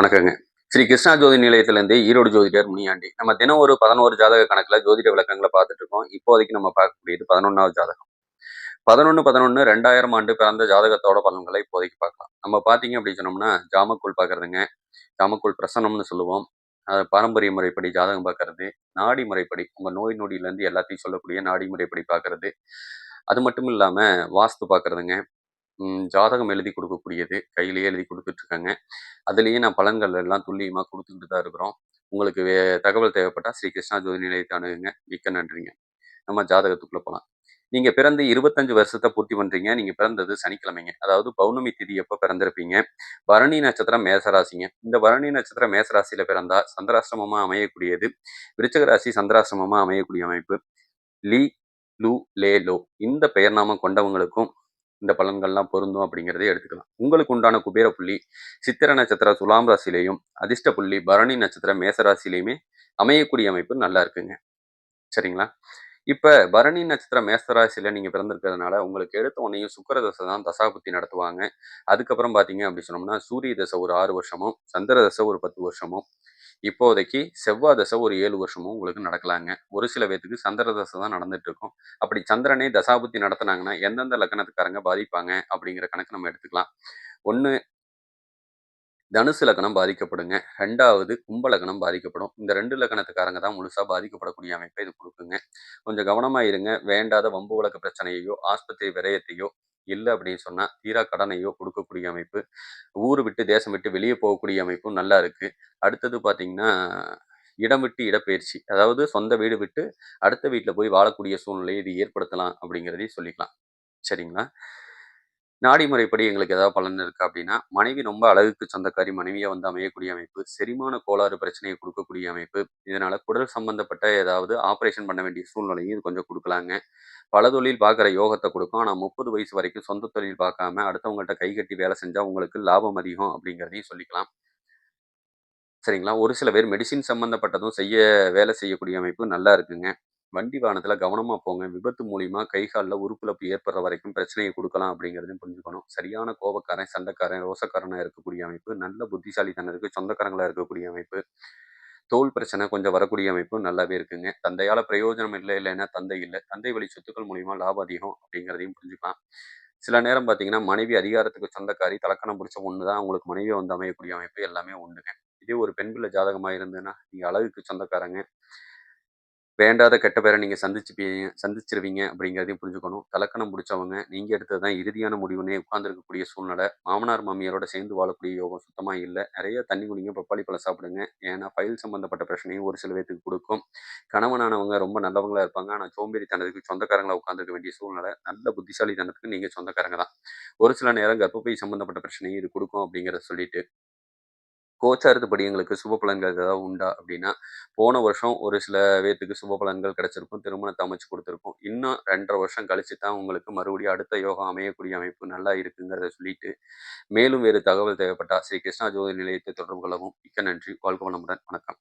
வணக்கங்க. ஸ்ரீ கிருஷ்ணா ஜோதி நிலையத்திலேருந்து ஈரோடு ஜோதிடர் முனியாண்டி. நம்ம தினம் ஒரு பதினோரு ஜாதக கணக்கில் ஜோதிட விளக்கங்களை பார்த்துட்டு இருக்கோம். இப்போதைக்கு நம்ம பார்க்கக்கூடியது பதினொன்றாவது ஜாதகம். பதினொன்று பதினொன்று ரெண்டாயிரம் ஆண்டு பிறந்த ஜாதகத்தோட பலன்களை இப்போதைக்கு பார்க்கலாம். நம்ம பார்த்தீங்க அப்படின்னு சொன்னோம்னா ஜாமக்குள் பார்க்குறதுங்க. ஜாமக்குள் பிரசனம்னு சொல்லுவோம். அது பாரம்பரிய முறைப்படி ஜாதகம் பார்க்கறது. நாடி முறைப்படி உங்கள் நோய் நொடியிலேருந்து எல்லாத்தையும் சொல்லக்கூடிய நாடி முறைப்படி பார்க்கறது. அது மட்டும் இல்லாமல் வாஸ்து பார்க்கறதுங்க. ஜாதகம் எழுதி கொடுக்கக்கூடியது. கையிலேயே எழுதி கொடுத்துட்ருக்காங்க. அதுலேயே நான் பலன்கள் எல்லாம் துல்லியமாக கொடுத்துக்கிட்டு தான் இருக்கிறோம். உங்களுக்கு வே தகவல் தேவைப்பட்டால் ஸ்ரீ கிருஷ்ணா ஜோதி நிலையத்தை அணுகுங்க. மிக்க நன்றிங்க. நம்ம ஜாதகத்துக்குள்ளே போகலாம் நீங்கள் பிறந்து இருபத்தஞ்சு வருஷத்தை பூர்த்தி பண்ணுறீங்க நீங்கள் பிறந்தது சனிக்கிழமைங்க. அதாவது பௌர்ணமி திதி எப்போ பிறந்திருப்பீங்க? பரணி நட்சத்திரம் மேசராசிங்க. இந்த பரணி நட்சத்திரம் மேசராசியில் பிறந்தா சந்திராசிரமமாக அமையக்கூடியது. விருச்சக ராசி சந்திராசிரமமாக அமையக்கூடிய அமைப்பு. லீ லூ லே லோ. இந்த பெயர் நாமம் கொண்டவங்களுக்கும் இந்த பலன்கள்லாம் பொருந்தும் அப்படிங்கிறதை எடுத்துக்கலாம். உங்களுக்கு உண்டான குபேர புள்ளி சித்திர நட்சத்திர துலாம் ராசிலையும் அதிர்ஷ்ட புள்ளி பரணி நட்சத்திர மேசராசிலையுமே அமையக்கூடிய அமைப்பு நல்லா இருக்குங்க. சரிங்களா? இப்போ பரணி நட்சத்திர மேசராசியில் நீங்கள் பிறந்திருக்கிறதுனால உங்களுக்கு எடுத்த உடனேயும் சுக்கர தசை தான் தசாபுத்தி நடத்துவாங்க. அதுக்கப்புறம் பார்த்தீங்க அப்படி சொன்னோம்னா சூரிய தசை ஒரு ஆறு வருஷமும் சந்திர தசை ஒரு பத்து வருஷமும் இப்போதைக்கு செவ்வாய் தசை ஒரு ஏழு வருஷமும் உங்களுக்கு நடக்கலாங்க. ஒரு சில பேத்துக்கு சந்திர தசை தான் நடந்துட்டு இருக்கும் அப்படி சந்திரனே தசாபுத்தி நடத்தினாங்கன்னா எந்தெந்த லக்கணத்துக்காரங்க பாதிப்பாங்க அப்படிங்கிற கணக்கு நம்ம எடுத்துக்கலாம். ஒன்று தனுசு லக்கணம் பாதிக்கப்படுங்க. ரெண்டாவது கும்ப லக்னம் பாதிக்கப்படும். இந்த ரெண்டு லக்கணத்துக்காரங்க தான் முழுசாக பாதிக்கப்படக்கூடிய அமைப்பை இது கொடுக்குங்க. கொஞ்சம் கவனமாக இருங்க. வேண்டாத வம்பு வழக்கு பிரச்சனையையோ ஆஸ்பத்திரி விரயத்தையோ இல்லை அப்படின்னு சொன்னால் தீரா கடனையோ கொடுக்கக்கூடிய அமைப்பு ஊர் விட்டு தேசம் விட்டு வெளியே போகக்கூடிய அமைப்பும் நல்லா இருக்குது அடுத்தது பார்த்தீங்கன்னா இடம் விட்டு இடப்பெயர்ச்சி. அதாவது சொந்த வீடு விட்டு அடுத்த வீட்டில் போய் வாழக்கூடிய சூழ்நிலையை இது ஏற்படுத்தலாம் அப்படிங்கிறதையும் சொல்லிக்கலாம். சரிங்களா? நாடி முறைப்படி எங்களுக்கு ஏதாவது பலன் இருக்கு அப்படின்னா மனைவி ரொம்ப அழகுக்கு சொந்தக்காரி மனைவியா வந்து அமையக்கூடிய அமைப்பு செரிமான கோளாறு பிரச்சனையை கொடுக்கக்கூடிய அமைப்பு இதனால குடல் சம்பந்தப்பட்ட ஏதாவது ஆபரேஷன் பண்ண வேண்டிய சூழ்நிலையும் இது கொஞ்சம் கொடுக்கலாங்க. பல தொழில் பார்க்குற யோகத்தை கொடுக்கும். ஆனால் முப்பது வயசு வரைக்கும் சொந்த தொழில் பார்க்காம அடுத்தவங்கள்ட்ட கை கட்டி வேலை செஞ்சால் உங்களுக்கு லாபம் அதிகம் அப்படிங்கிறதையும் சொல்லிக்கலாம். சரிங்களா? ஒரு சில பேர் மெடிசின் சம்மந்தப்பட்டதும் செய்ய வேலை செய்யக்கூடிய அமைப்பு நல்லா இருக்குங்க. வண்டி வாகனத்தில் கவனமாக போங்க. விபத்து மூலிமா கை காலில் உறுப்பிழப்பு ஏற்படுற வரைக்கும் பிரச்சனையை கொடுக்கலாம் அப்படிங்கிறதையும் புரிஞ்சுக்கணும். சரியான கோபக்காரன் சண்டைக்காரன் ரோசக்காரனாக இருக்கக்கூடிய அமைப்பு நல்ல புத்திசாலித்தனத்துக்கு சொந்தக்காரங்களாக இருக்கக்கூடிய அமைப்பு. தோல் பிரச்சனை கொஞ்சம் வரக்கூடிய அமைப்பு நல்லாவே இருக்குங்க. தந்தையால் பிரயோஜனம் இல்லை இல்லைன்னா தந்தை இல்லை. தந்தை வழி சொத்துக்கள் மூலிமா லாபம் அதிகம் அப்படிங்கிறதையும் புரிஞ்சுக்கலாம். சில நேரம் பார்த்தீங்கன்னா மனைவி அதிகாரத்துக்கு சொந்தக்காரி தலக்கணம் பிடிச்ச ஒன்று தான் உங்களுக்கு மனைவியை வந்து அமையக்கூடிய அமைப்பு எல்லாமே உண்டுங்க. இதே ஒரு பெண் பிள்ளை ஜாதகமாக இருந்ததுன்னா நீங்கள் அழகுக்கு சொந்தக்காரங்க. வேண்டாத கெட்ட பேரை நீங்கள் சந்திச்சுப்பீங்க சந்திச்சிருவீங்க அப்படிங்கிறதையும் புரிஞ்சுக்கணும். தலக்கணம் முடிச்சவங்க நீங்கள் எடுத்தது தான் இறுதியான முடிவுனே உட்காந்துருக்கக்கூடிய சூழ்நிலை. மாமனார் மாமியாரோட சேர்ந்து வாழக்கூடிய யோகம் சுத்தமாக இல்லை. நிறைய தண்ணி குடிங்க பப்பாளி பழம் சாப்பிடுங்க. ஏன்னா ஃபைல் சம்மந்தப்பட்ட பிரச்சனையும் ஒரு சில பேத்துக்கு கொடுக்கும். கணவனானவங்க ரொம்ப நல்லவங்களாக இருப்பாங்க. ஆனால் சோம்பேறித்தனத்துக்கு சொந்தக்காரங்களா உட்காந்துருக்க வேண்டிய சூழ்நிலை. நல்ல புத்திசாலித்தனத்துக்கு நீங்கள் சொந்தக்காரங்க தான். ஒரு சில நேரம் கர்ப்பப்பை சம்மந்தப்பட்ட பிரச்சனையும் இது கொடுக்கும் அப்படிங்கிறத சொல்லிட்டு கோச்சாரத்துப்படி எங்களுக்கு சுப பலன்கள் ஏதாவது உண்டா அப்படின்னா போன வருஷம் ஒரு சில பேர்த்துக்கு சுப பலன்கள் கிடைச்சிருக்கும் திருமணத்தை அமைச்சு கொடுத்துருக்கோம். இன்னும் ரெண்டரை வருஷம் கழிச்சு தான் உங்களுக்கு மறுபடியும் அடுத்த யோகம் அமையக்கூடிய அமைப்பு நல்லா இருக்குங்கிறத சொல்லிட்டு மேலும் வேறு தகவல் தேவைப்பட்டா ஸ்ரீ கிருஷ்ணா ஜோதி நிலையத்தை தொடர்பு கொள்ளவும் மிக்க நன்றி. வாழ்க வளமுடன். வணக்கம்.